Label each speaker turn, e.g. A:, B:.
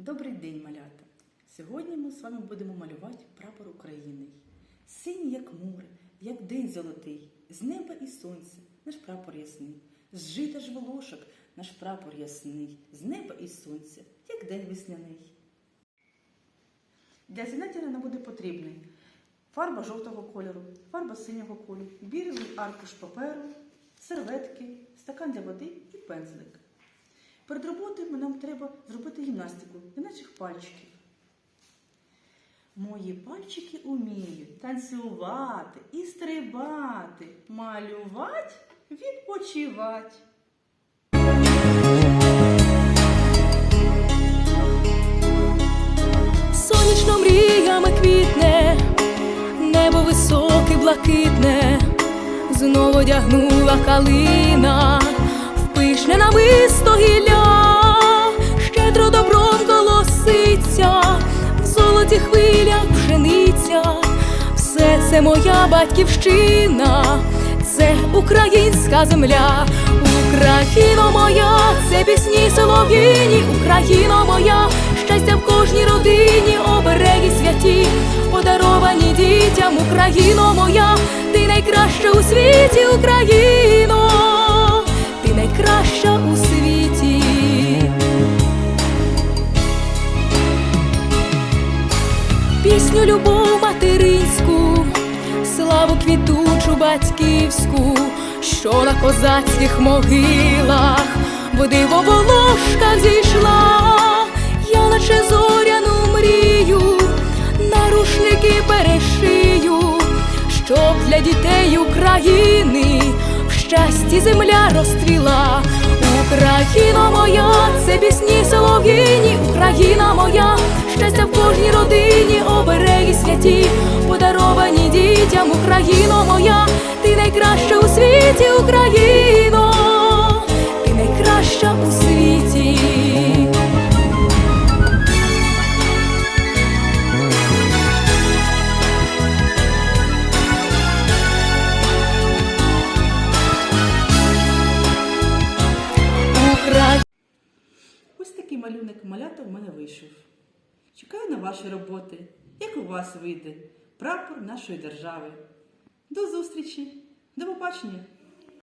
A: Добрий день, малята! Сьогодні ми з вами будемо малювати прапор України. Синій, як море, як день золотий, з неба і сонця наш прапор ясний, з жита ж волошок наш прапор ясний, з неба і сонця, як день весняний. Для заняття нам буде потрібний фарба жовтого кольору, фарба синього кольору, білий аркуш паперу, серветки, стакан для води і пензлик. Перед роботою нам треба зробити гімнастику для наших пальчиків. Мої пальчики уміють танцювати і стрибати, малювати, відпочивати.
B: Сонячно мріями квітне, небо високе, блакитне, знову одягнула калина, в пишне намисто в золоті хвилях пшениця, все це моя батьківщина, це українська земля, Україно моя, це пісні солов'їні, Україно моя, щастя в кожній родині, обереги святі, подаровані дітям, Україно моя, ти найкраща у світі, Україно, пісню любов материнську, славу квітучу батьківську, що на козацьких могилах води в волошках зійшла, я наче зоряну мрію, на рушники перешию, щоб для дітей України в щасті земля розцвіла. Україна моя, це світі, Україно, ти найкраща у світі.
A: Ось такий малюнок малята в мене вийшов. Чекаю на ваші роботи, як у вас вийде прапор нашої держави. До зустрічі, до побачення!